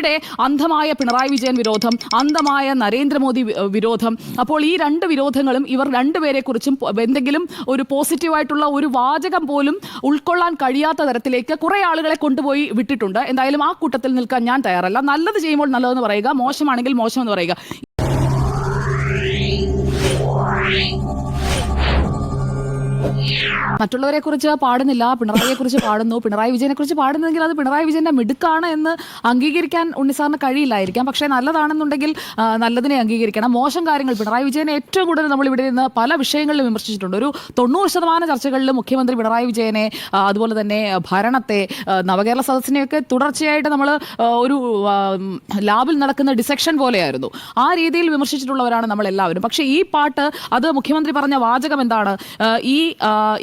ഇവിടെ അന്ധമായ പിണറായി വിജയൻ വിരോധം അന്ധമായ നരേന്ദ്രമോദി വിരോധം. അപ്പോൾ ഈ രണ്ട് വിരോധങ്ങളും ഇവർ രണ്ടുപേരെ കുറിച്ചും എന്തെങ്കിലും ഒരു പോസിറ്റീവായിട്ടുള്ള ഒരു വാചകം പോലും ഉൾക്കൊള്ളാൻ കഴിയാത്ത തരത്തിലേക്ക് കുറെ ആളുകളെ കൊണ്ടുപോയി വിട്ടിട്ടുണ്ട്. എന്തായാലും ആ കൂട്ടത്തിൽ നിൽക്കാൻ ഞാൻ തയ്യാറല്ല. നല്ലത് ചെയ്യുമ്പോൾ നല്ലതെന്ന് പറയുക മോശമാണെങ്കിൽ മോശം എന്ന് പറയുക. മറ്റുള്ളവരെ കുറിച്ച് പാടുന്നില്ല പിണറായിയെ കുറിച്ച് പാടുന്നു. പിണറായി വിജയനെ കുറിച്ച് പാടുന്നെങ്കിൽ അത് പിണറായി വിജയന്റെ മിടുക്കാണ് എന്ന് അംഗീകരിക്കാൻ ഉണ്ണിസാറിന് കഴിയില്ലായിരിക്കാം. പക്ഷേ നല്ലതാണെന്നുണ്ടെങ്കിൽ നല്ലതിനെ അംഗീകരിക്കണം. മോശം കാര്യങ്ങൾ. പിണറായി വിജയനെ ഏറ്റവും കൂടുതൽ നമ്മൾ ഇവിടെ നിന്ന് പല വിഷയങ്ങളിലും വിമർശിച്ചിട്ടുണ്ട്. ഒരു തൊണ്ണൂറ് ശതമാനം ചർച്ചകളിലും മുഖ്യമന്ത്രി പിണറായി വിജയനെ അതുപോലെ തന്നെ ഭരണത്തെ നവകേരള സദസ്സിനെയൊക്കെ തുടർച്ചയായിട്ട് നമ്മൾ ഒരു ലാബിൽ നടക്കുന്ന ഡിസെക്ഷൻ പോലെയായിരുന്നു. ആ രീതിയിൽ വിമർശിച്ചിട്ടുള്ളവരാണ് നമ്മൾ എല്ലാവരും പക്ഷേ ഈ പാട്ട് അത് മുഖ്യമന്ത്രി പറഞ്ഞ വാചകം എന്താണ്? ഈ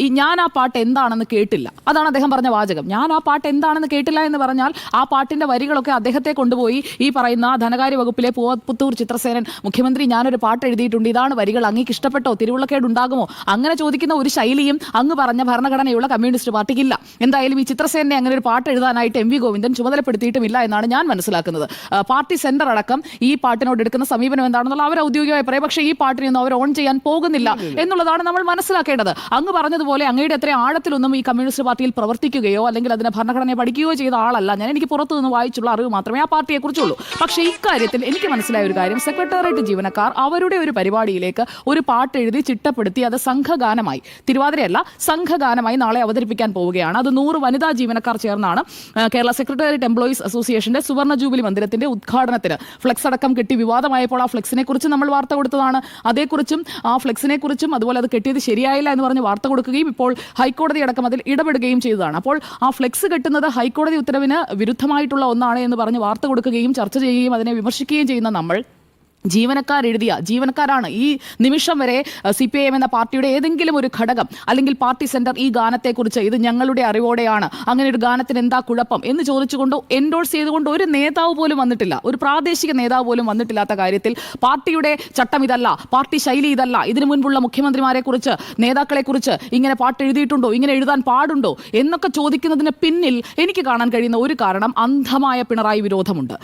ഈ ഞാൻ ആ പാട്ട് എന്താണെന്ന് കേട്ടില്ല. അതാണ് അദ്ദേഹം പറഞ്ഞ വാചകം. ഞാൻ ആ പാട്ട് എന്താണെന്ന് കേട്ടില്ല എന്ന് പറഞ്ഞാൽ ആ പാട്ടിന്റെ വരികളൊക്കെ അദ്ദേഹത്തെ കൊണ്ടുപോയി ഈ പറയുന്ന ധനകാര്യ വകുപ്പിലെ പുത്തൂർ ചിത്രസേനൻ മുഖ്യമന്ത്രി ഞാനൊരു പാട്ട് എഴുതിയിട്ടുണ്ട്. ഇതാണ് വരികൾ. അങ്ങേക്ക് ഇഷ്ടപ്പെട്ടോ? തിരുവുള്ളക്കേട് ഉണ്ടാകുമോ അങ്ങനെ ചോദിക്കുന്ന ഒരു ശൈലിയും അങ്ങ് പറഞ്ഞ ഭരണഘടനയുള്ള കമ്മ്യൂണിസ്റ്റ് പാർട്ടിക്കില്ല. എന്തായാലും ഈ ചിത്രസേനെ അങ്ങനെ ഒരു പാട്ട് എഴുതാനായിട്ട് എം വി ഗോവിന്ദൻ ചുമതലപ്പെടുത്തിയിട്ടുമില്ല എന്നാണ് ഞാൻ മനസ്സിലാക്കുന്നത്. പാർട്ടി സെന്റർ അടക്കം ഈ പാട്ടിനോട് എടുക്കുന്ന സമീപനം എന്താണെന്നുള്ള അവർ ഔദ്യോഗികമായി പറയും. പക്ഷേ ഈ പാട്ടിനെയൊന്നും അവർ ഓൺ ചെയ്യാൻ പോകുന്നില്ല. എന്നുള്ളതാണ് നമ്മൾ മനസ്സിലാക്കേണ്ടത്. അങ്ങ് പറഞ്ഞതുപോലെ അങ്ങയുടെ അത്ര ആഴത്തിലൊന്നും ഈ കമ്മ്യൂണിസ്റ്റ് പാർട്ടിയിൽ പ്രവർത്തിക്കുകയോ അല്ലെങ്കിൽ അതിനെ ഭരണഘടനയെ പഠിക്കുകയോ ചെയ്ത ആളല്ല. ഞാൻ എനിക്ക് പുറത്തു നിന്ന് വായിച്ചുള്ള അറിവ് മാത്രമേ ആ പാർട്ടിയെ കുറിച്ചുള്ളൂ പക്ഷേ ഇക്കാര്യത്തിൽ എനിക്ക് മനസ്സിലായ ഒരു കാര്യം. സെക്രട്ടേറിയറ്റ് ജീവനക്കാർ അവരുടെ ഒരു പരിപാടിയിലേക്ക് ഒരു പാട്ട് എഴുതി ചിട്ടപ്പെടുത്തി അത് സംഘഗാനമായി തിരുവാതിരയല്ല സംഘഗാനമായി നാളെ അവതരിപ്പിക്കാൻ പോവുകയാണ്. അത് നൂറ് വനിതാ ജീവനക്കാർ ചേർന്നാണ് കേരള സെക്രട്ടേറിയറ്റ് എംപ്ലോയീസ് അസോസിയേഷന്റെ സുവർണ ജൂബിലി മന്ദിരത്തിന്റെ ഉദ്ഘാടനത്തിന് ഫ്ലെക്സ് അടക്കം കെട്ടി വിവാദമായപ്പോൾ ആ ഫ്ലെക്സിനെ കുറിച്ച് നമ്മൾ വാർത്ത കൊടുത്തതാണ്. അതേക്കുറിച്ചും ആ ഫ്ലെക്സിനെ കുറിച്ചും അതുപോലെ അത് കെട്ടിയത് ശരിയായില്ല എന്ന് പറഞ്ഞ് വാർത്ത കൊടുക്കുകയും ഇപ്പോൾ ഹൈക്കോടതി അടക്കം അതിൽ ഇടപെടുകയും ചെയ്തതാണ്. അപ്പോൾ ആ ഫ്ലെക്സ് കെട്ടുന്നത് ഹൈക്കോടതി ഉത്തരവിന് വിരുദ്ധമായിട്ടുള്ള ഒന്നാണ് എന്ന് പറഞ്ഞ് വാർത്ത കൊടുക്കുകയും ചർച്ച ചെയ്യുകയും അതിനെ വിമർശിക്കുകയും ചെയ്യുന്ന നമ്മൾ ജീവനക്കാർ എഴുതിയ ജീവനക്കാരാണ് ഈ നിമിഷം വരെ സി പി ഐ എം എന്ന പാർട്ടിയുടെ ഏതെങ്കിലും ഒരു ഘടകം അല്ലെങ്കിൽ പാർട്ടി സെന്റർ ഈ ഗാനത്തെക്കുറിച്ച് ഇത് ഞങ്ങളുടെ അറിവോടെയാണ്. അങ്ങനെ ഒരു ഗാനത്തിന് എന്താ കുഴപ്പം എന്ന് ചോദിച്ചുകൊണ്ടോ എൻഡോഴ്സ് ചെയ്തുകൊണ്ടോ ഒരു നേതാവ് പോലും വന്നിട്ടില്ല. ഒരു പ്രാദേശിക നേതാവ് പോലും വന്നിട്ടില്ലാത്ത കാര്യത്തിൽ പാർട്ടിയുടെ ചട്ടം ഇതല്ല പാർട്ടി ശൈലി ഇതല്ല. ഇതിനു മുൻപുള്ള മുഖ്യമന്ത്രിമാരെ കുറിച്ച് നേതാക്കളെ കുറിച്ച് ഇങ്ങനെ പാട്ട് എഴുതിയിട്ടുണ്ടോ ഇങ്ങനെ എഴുതാൻ പാടുണ്ടോ എന്നൊക്കെ ചോദിക്കുന്നതിന് പിന്നിൽ എനിക്ക് കാണാൻ കഴിയുന്ന ഒരു കാരണം അന്ധമായ പിണറായി വിരോധമുണ്ട്.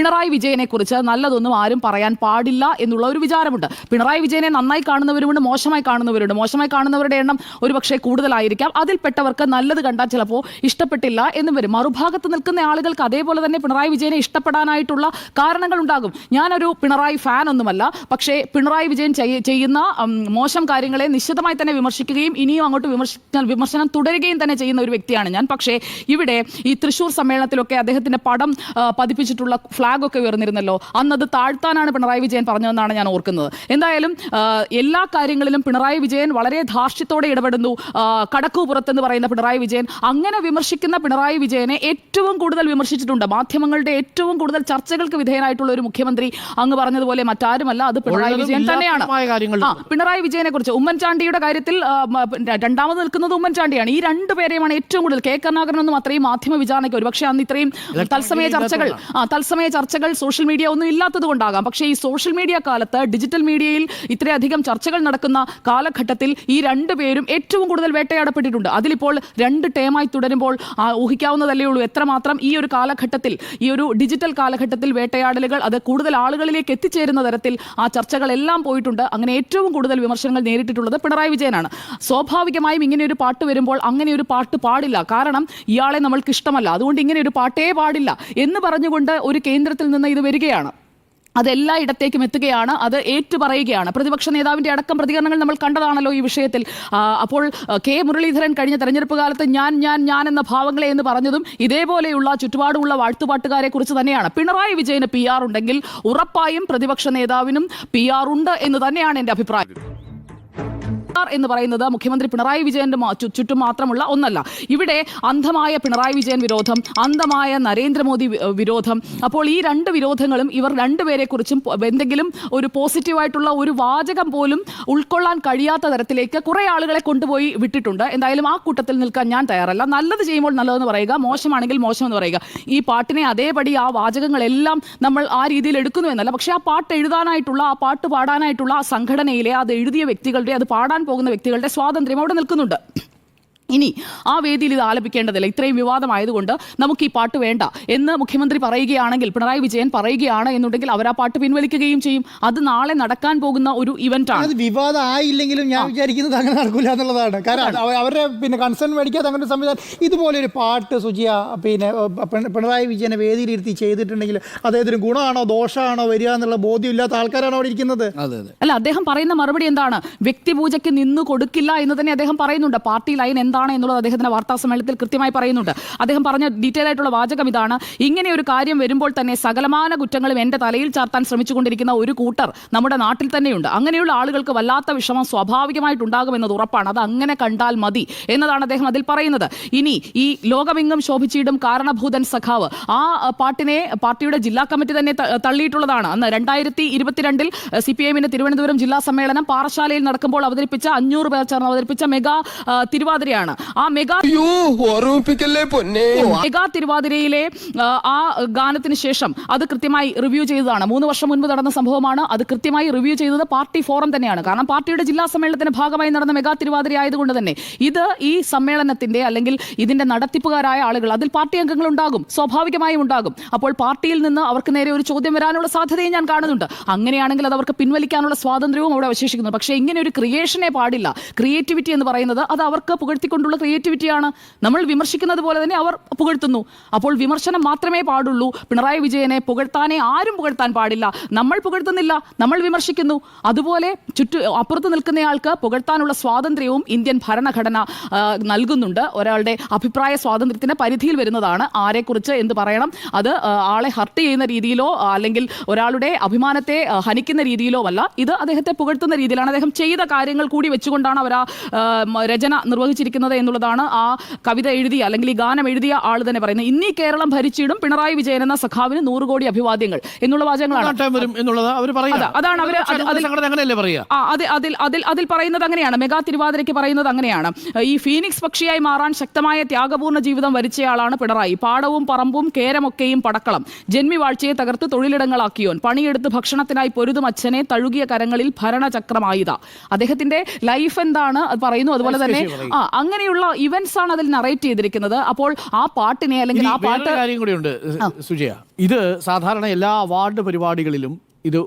പിണറായി വിജയനെ കുറിച്ച് നല്ലതൊന്നും ആരും പറയാൻ പാടില്ല എന്നുള്ള ഒരു വിചാരമുണ്ട്. പിണറായി വിജയനെ നന്നായി കാണുന്നവരുമുണ്ട് മോശമായി കാണുന്നവരുണ്ട് മോശമായി കാണുന്നവരുടെ എണ്ണം ഒരുപക്ഷെ കൂടുതലായിരിക്കാം. അതിൽപ്പെട്ടവർക്ക് നല്ലത് കണ്ടാൽ ചിലപ്പോൾ ഇഷ്ടപ്പെട്ടില്ല എന്നും വരും. മറുഭാഗത്ത് നിൽക്കുന്ന ആളുകൾക്ക് അതേപോലെ തന്നെ പിണറായി വിജയനെ ഇഷ്ടപ്പെടാനായിട്ടുള്ള കാരണങ്ങൾ ഉണ്ടാകും. ഞാനൊരു പിണറായി ഫാൻ ഒന്നുമല്ല. പക്ഷേ പിണറായി വിജയൻ ചെയ്യുന്ന മോശം കാര്യങ്ങളെ നിശ്ചിതമായി തന്നെ വിമർശിക്കുകയും ഇനിയും അങ്ങോട്ട് വിമർശിക്കാൻ വിമർശനം തുടരുകയും തന്നെ ചെയ്യുന്ന ഒരു വ്യക്തിയാണ് ഞാൻ. പക്ഷേ ഇവിടെ ഈ തൃശൂർ സമ്മേളനത്തിലൊക്കെ അദ്ദേഹത്തിന്റെ പടം പതിപ്പിച്ചിട്ടുള്ള പതിപ്പിച്ചിട്ടുള്ള ഫ്ലാഗ് ഒക്കെ ഉയർന്നിരുന്നല്ലോ. അന്നത് താഴ്ത്താനാണ് പിണറായി വിജയൻ പറഞ്ഞതെന്നാണ് ഞാൻ ഓർക്കുന്നത്. എന്തായാലും എല്ലാ കാര്യങ്ങളിലും പിണറായി വിജയൻ വളരെ ധാർഷ്ട്യത്തോടെ ഇടപെടുന്നു. കടക്കുപുറത്തെന്ന് കടക്കു പുറത്തെന്ന് പറയുന്ന പിണറായി വിജയൻ. അങ്ങനെ വിമർശിക്കുന്ന പിണറായി വിജയനെ ഏറ്റവും കൂടുതൽ വിമർശിച്ചിട്ടുണ്ട്. മാധ്യമങ്ങളുടെ ഏറ്റവും കൂടുതൽ ചർച്ചകൾക്ക് വിധേയനായിട്ടുള്ള ഒരു മുഖ്യമന്ത്രി അങ്ങ് പറഞ്ഞതുപോലെ മറ്റാരുമല്ല. അത് പിണറായി വിജയൻ തന്നെയാണ്. പിണറായി വിജയനെ കുറിച്ച് ഉമ്മൻചാണ്ടിയുടെ കാര്യത്തിൽ രണ്ടാമത് നിൽക്കുന്നത് ഉമ്മൻചാണ്ടിയാണ്. ഈ രണ്ടുപേരെയുമാണ് ഏറ്റവും കൂടുതൽ കെ കരുണാകരനൊന്നും അത്രയും മാധ്യമ വിചാരണയ്ക്ക് ഒരുപക്ഷെ അന്ന് ഇത്രയും തത്സമയ ചർച്ചകൾ തത്സമയ ചർച്ചകൾ സോഷ്യൽ മീഡിയ ഒന്നും ഇല്ലാത്തത് കൊണ്ടാകാം. പക്ഷേ ഈ സോഷ്യൽ മീഡിയ കാലത്ത് ഡിജിറ്റൽ മീഡിയയിൽ ഇത്രയധികം ചർച്ചകൾ നടക്കുന്ന കാലഘട്ടത്തിൽ ഈ രണ്ടുപേരും ഏറ്റവും കൂടുതൽ വേട്ടയാടപ്പെട്ടിട്ടുണ്ട്. അതിലിപ്പോൾ രണ്ട് ടേമായി തുടരുമ്പോൾ ഊഹിക്കാവുന്നതല്ലേ ഉള്ളൂ. എത്രമാത്രം ഈ ഒരു കാലഘട്ടത്തിൽ ഈ ഒരു ഡിജിറ്റൽ കാലഘട്ടത്തിൽ വേട്ടയാടലുകൾ അത് കൂടുതൽ ആളുകളിലേക്ക് എത്തിച്ചേരുന്ന തരത്തിൽ ആ ചർച്ചകളെല്ലാം പോയിട്ടുണ്ട്. അങ്ങനെ ഏറ്റവും കൂടുതൽ വിമർശനങ്ങൾ നേരിട്ടിട്ടുള്ളത് പിണറായി വിജയനാണ്. സ്വാഭാവികമായും ഇങ്ങനെ ഒരു പാട്ട് വരുമ്പോൾ അങ്ങനെ ഒരു പാട്ട് പാടില്ല. കാരണം ഇയാളെ നമ്മൾക്ക് ഇഷ്ടമല്ല അതുകൊണ്ട് ഇങ്ങനെ ഒരു പാട്ടേ പാടില്ല എന്ന് പറഞ്ഞുകൊണ്ട് ഒരു കേന്ദ്രത്തിൽ നിന്ന് ഇത് വരികയാണ്. അതെല്ലായിടത്തേക്കും എത്തുകയാണ് അത് ഏറ്റുപറയുകയാണ്. പ്രതിപക്ഷ നേതാവിന്റെ അടക്കം പ്രതികരണങ്ങൾ നമ്മൾ കണ്ടതാണല്ലോ ഈ വിഷയത്തിൽ. അപ്പോൾ കെ മുരളീധരൻ കഴിഞ്ഞ തെരഞ്ഞെടുപ്പ് കാലത്ത് ഞാൻ ഞാൻ ഞാൻ എന്ന ഭാവങ്ങളെ എന്ന് പറഞ്ഞതും ഇതേപോലെയുള്ള ചുറ്റുപാടുമുള്ള വാഴ്ത്തുപാട്ടുകാരെ കുറിച്ച് തന്നെയാണ്. പിണറായി വിജയന് പി ഉണ്ടെങ്കിൽ ഉറപ്പായും പ്രതിപക്ഷ നേതാവിനും പി ഉണ്ട് എന്ന് തന്നെയാണ് എന്റെ അഭിപ്രായം. എന്ന് പറയുന്നത് മുഖ്യമന്ത്രി പിണറായി വിജയന്റെ ചുറ്റും മാത്രമുള്ള ഒന്നല്ല. ഇവിടെ അന്ധമായ പിണറായി വിജയൻ വിരോധം അന്ധമായ നരേന്ദ്രമോദി വിരോധം. അപ്പോൾ ഈ രണ്ട് വിരോധങ്ങളും ഇവർ രണ്ടുപേരെ കുറിച്ചും എന്തെങ്കിലും ഒരു പോസിറ്റീവായിട്ടുള്ള ഒരു വാചകം പോലും ഉൾക്കൊള്ളാൻ കഴിയാത്ത തരത്തിലേക്ക് കുറെ ആളുകളെ കൊണ്ടുപോയി വിട്ടിട്ടുണ്ട്. എന്തായാലും ആ കൂട്ടത്തിൽ നിൽക്കാൻ ഞാൻ തയ്യാറല്ല. നല്ലത് ചെയ്യുമ്പോൾ നല്ലതെന്ന് പറയുക മോശമാണെങ്കിൽ മോശം എന്ന് പറയുക. ഈ പാട്ടിനെ അതേപടി ആ വാചകങ്ങളെല്ലാം നമ്മൾ ആ രീതിയിൽ എടുക്കുന്നു എന്നല്ല. പക്ഷേ ആ പാട്ട് എഴുതാനായിട്ടുള്ള ആ പാട്ട് പാടാനായിട്ടുള്ള ആ സംഘടനയിലെ അത് എഴുതിയ വ്യക്തികളുടെ അത് പാടാൻ പോകുന്ന വ്യക്തികളുടെ സ്വാതന്ത്ര്യം അവിടെ നിൽക്കുന്നുണ്ട്. ഇനി ആ വേദിയിൽ ഇത് ആലപിക്കേണ്ടതില്ല. ഇത്രയും വിവാദമായതുകൊണ്ട് നമുക്ക് ഈ പാട്ട് വേണ്ട. എന്ന് മുഖ്യമന്ത്രി പറയുകയാണെങ്കിൽ പിണറായി വിജയൻ പറയുകയാണ് എന്നുണ്ടെങ്കിൽ അവർ ആ പാട്ട് പിൻവലിക്കുകയും ചെയ്യും. അത് നാളെ നടക്കാൻ പോകുന്ന ഒരു ഇവന്റ് ആണ്. അത് വിവാദം ആയില്ലെങ്കിലും ഞാൻ വിചാരിക്കുന്നത് അങ്ങനെ നടക്കില്ല എന്നുള്ളതാണ്. കാരണം അവരെ അവരുടെ പിന്നെ കൺസേൺ മേടിക്കാതെ അങ്ങനെ ഒരു സംവിധാനം ഇതുപോലെ ഒരു പാട്ട് സുജിയ പിന്നെ പിണറായി വിജയനെ വേദിയിലിരുത്തി ചെയ്തിട്ടുണ്ടെങ്കിൽ അദ്ദേഹത്തിന് ഗുണമാണോ ദോഷമാണോ വരിക എന്നുള്ള ബോധ്യമില്ലാത്ത ആൾക്കാരാണ് അവിടെ ഇരിക്കുന്നത്? അതെ അതെ. അല്ല അദ്ദേഹം പറയുന്ന മറുപടി എന്താണ്? വ്യക്തിപൂജയ്ക്ക് നിന്ന് കൊടുക്കില്ല എന്ന് തന്നെ അദ്ദേഹം പറയുന്നുണ്ട്. പാർട്ടി ലൈൻ എന്താണ് എന്നുള്ളത് അദ്ദേഹത്തിന്റെ വാർത്താ സമ്മേളനത്തിൽ കൃത്യമായി പറയുന്നുണ്ട്. അദ്ദേഹം പറഞ്ഞ ഡീറ്റെയിൽ ആയിട്ടുള്ള വാചകം ഇതാണ്. ഇങ്ങനെ ഒരു കാര്യം വരുമ്പോൾ തന്നെ സകലമാന കുറ്റങ്ങളും എന്റെ തലയിൽ ചാർത്താൻ ശ്രമിച്ചുകൊണ്ടിരിക്കുന്ന ഒരു കൂട്ടർ നമ്മുടെ നാട്ടിൽ തന്നെയുണ്ട്. അങ്ങനെയുള്ള ആളുകൾക്ക് വല്ലാത്ത വിഷമം സ്വാഭാവികമായിട്ടുണ്ടാകുമെന്നത് ഉറപ്പാണ്. അത് അങ്ങനെ കണ്ടാൽ മതി എന്നതാണ് അദ്ദേഹം അതിൽ പറയുന്നത്. ഇനി ഈ ലോകമെങ്ങും ശോഭിച്ചിടും കാരണഭൂതൻ സഖാവ്. ആ പാട്ടിനെ പാർട്ടിയുടെ ജില്ലാ കമ്മിറ്റി തന്നെ തള്ളിയിട്ടുള്ളതാണ്. അന്ന് രണ്ടായിരത്തി ഇരുപത്തിരണ്ടിൽ സി പി എമ്മിന്റെ തിരുവനന്തപുരം ജില്ലാ സമ്മേളനം പാറശാലയിൽ നടക്കുമ്പോൾ അവതരിപ്പിച്ച അഞ്ഞൂറ് പേർ ചേർന്ന് അവതരിപ്പിച്ച മെഗാ ആ, തിരുവാതിരയാണ് ആ മെഗാ ഓർമ്മിപ്പിക്കല്ലേ പൊന്നെ? മെഗാ തിരുവാതിരയിലെ ആ, ഗാനത്തിന് ശേഷം അത് കൃത്യമായി റിവ്യൂ ചെയ്തതാണ്. മൂന്ന് വർഷം മുൻപ് നടന്ന സംഭവമാണ്. അത് കൃത്യമായി റിവ്യൂ ചെയ്തത് പാർട്ടി ഫോറം തന്നെയാണ്. കാരണം പാർട്ടിയുടെ ജില്ലാ സമ്മേളനത്തിന്റെ ഭാഗമായി നടന്ന മെഗാ തിരുവാതിര ആയതുകൊണ്ട് തന്നെ ഇത് ഈ സമ്മേളനത്തിന്റെ അല്ലെങ്കിൽ ഇതിന്റെ നടത്തിപ്പുകാരായ ആളുകൾ അതിൽ പാർട്ടി അംഗങ്ങൾ ഉണ്ടാകും. സ്വാഭാവികമായും ഉണ്ടാകും. അപ്പോൾ പാർട്ടിയിൽ നിന്ന് അവർക്ക് നേരെ ഒരു ചോദ്യം വരാനുള്ള സാധ്യതയും ഞാൻ കാണുന്നുണ്ട്. അങ്ങനെയാണെങ്കിൽ അത് അവർക്ക് പിൻവലിക്കാനുള്ള സ്വാതന്ത്ര്യവും അവിടെ അവശേഷിക്കുന്നു. പക്ഷേ ഇങ്ങനെ ഒരു ക്രിയേഷനെ പാടില്ല. ക്രിയേറ്റിവിറ്റി എന്ന് പറയുന്നത് അത് അവർക്ക് പുകഴ്ത്തിക്കൊണ്ടുള്ള ക്രിയേറ്റിവിറ്റിയാണ് നമ്മൾ വിമർശിക്കുന്നത് പോലെ തന്നെ അവർ പുകഴ്ത്തുന്നു. അപ്പോൾ വിമർശനം മാത്രമേ പാടുള്ളൂ. പിണറായി വിജയനെ പുകഴ്ത്താനെ ആരും പുകഴ്ത്താൻ പാടില്ല. നമ്മൾ പുകഴ്ത്തുന്നില്ല നമ്മൾ വിമർശിക്കുന്നു. അതുപോലെ ചുറ്റു അപ്പുറത്ത് നിൽക്കുന്നയാൾക്ക് പുകഴ്ത്താനുള്ള സ്വാതന്ത്ര്യവും ഇന്ത്യൻ ഭരണഘടന നൽകുന്നുണ്ട്. ഒരാളുടെ അഭിപ്രായ സ്വാതന്ത്ര്യത്തിന് പരിധിയിൽ വരുന്നതാണ് ആരെക്കുറിച്ച് എന്ത് പറയണം. അത് ആളെ ഹർട്ട് ചെയ്യുന്ന രീതിയിലോ അല്ലെങ്കിൽ ഒരാളുടെ അഭിമാനത്തെ ഹനിക്കുന്ന രീതിയിലോ അല്ല ഇത് അദ്ദേഹത്തെ പുകഴ്ത്തുന്ന രീതിയിലാണ് അദ്ദേഹം ചെയ്ത കാര്യങ്ങൾ കൂടി വെച്ചുകൊണ്ടാണ് അവർ ആ, രചന നിർവഹിച്ചിരിക്കുന്നത്. എന്നുള്ളതാണ് ആ കവിത എഴുതിയ അല്ലെങ്കിൽ ഈ ഗാനം എഴുതിയ ആൾ തന്നെ പറയുന്നത്. ഇന്നീ കേരളം ഭരിച്ചിടും പിണറായി വിജയൻ എന്ന സഖാവിന് നൂറ് കോടി അഭിവാദ്യങ്ങൾ എന്നുള്ള വാചകങ്ങളാണ്. അതാണ് അവർ അതിൽ- അതിൽ അതിൽ പറയുന്നത് അങ്ങനെയാണ്. മെഗാ തിരുവാതിരയ്ക്ക് പറയുന്നത് അങ്ങനെയാണ്. ഈ ഫീനിക്സ് പക്ഷിയായി മാറാൻ ശക്തമായ ത്യാഗപൂർണ ജീവിതം വരിച്ചയാളാണ് പിണറായി. പാടവും പറമ്പും കേരമൊക്കെയും പടക്കളം. ജന്മി വാഴ്ചയെ തകർത്ത് തൊഴിലിടങ്ങളാക്കിയോൻ. പണിയെടുത്ത് ഭക്ഷണത്തിനായി പൊരുതും അച്ഛനെ തഴുകിയ കരങ്ങളിൽ ഭരണചക്രമായുധ. അദ്ദേഹത്തിന്റെ ലൈഫ് എന്താണ് പറയുന്നു. അതുപോലെ തന്നെ ആ അങ്ങനെയുള്ള ഇവന്റ്സ് ആണ് അതിൽ നറേറ്റ് ചെയ്തിരിക്കുന്നത്. അപ്പോൾ ആ പാട്ടിനെ അല്ലെങ്കിൽ ആ പാട്ട് കാര്യം കൂടിയുണ്ട് സുജയ. ഇത് സാധാരണ എല്ലാ അവാർഡ് പരിപാടികളിലും ഇത്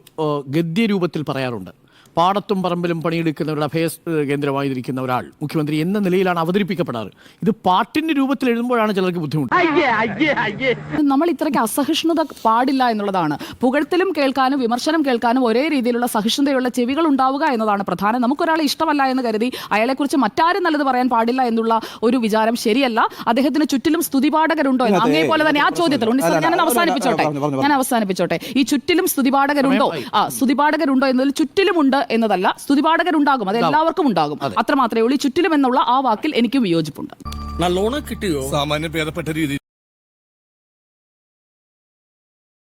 ഗദ്യ രൂപത്തിൽ പറയാറുണ്ട്. പാടത്തും പറമ്പിലും പണിയെടുക്കുന്നവരുടെ അഭയ കേന്ദ്രമായിരിക്കുന്ന ഒരാൾ മുഖ്യമന്ത്രി എന്ന നിലയിലാണ് അവതരിപ്പിക്കപ്പെടാറ്. ഇത് പാട്ടിന്റെ രൂപത്തിൽ എഴുതുമ്പോഴാണ് ചിലർക്ക് ബുദ്ധിമുട്ട്. നമ്മൾ ഇത്രയ്ക്ക് അസഹിഷ്ണുത പാടില്ല എന്നുള്ളതാണ്. പുകഴ്ത്തലും കേൾക്കാനും വിമർശനം കേൾക്കാനും ഒരേ രീതിയിലുള്ള സഹിഷ്ണുതയുള്ള ചെവികൾ ഉണ്ടാവുക എന്നതാണ് പ്രധാനം. നമുക്കൊരാളെ ഇഷ്ടമല്ല എന്ന് കരുതി അയാളെക്കുറിച്ച് മറ്റാരും നല്ലത് പറയാൻ പാടില്ല എന്നുള്ള ഒരു വിചാരം ശരിയല്ല. അദ്ദേഹത്തിന് ചുറ്റിലും സ്തുതിപാഠകരുണ്ടോ എന്ന് അങ്ങേ പോലെ തന്നെ ആ ചോദ്യത്തിൽ ഞാനൊന്ന് അവസാനിപ്പിച്ചോട്ടെ. ഞാൻ അവസാനിപ്പിച്ചോട്ടെ. ഈ ചുറ്റിലും സ്തുതിപാഠകരുണ്ടോ? ആ സ്തുതിപാഠകരുണ്ടോ എന്നതിൽ ചുറ്റിലുമുണ്ട് എന്നതല്ല സ്തുതിപാഠകരുണ്ടാകും അത് എല്ലാവർക്കും ഉണ്ടാകും. അത്ര മാത്രമേ ഉള്ളൂ. ചുറ്റിലും എന്നുള്ള ആ വാക്കിൽ എനിക്കും വിയോജിപ്പുണ്ട്. നല്ലോണം കിട്ടിയോ? സാമാന്യം ഭേദപ്പെട്ട രീതി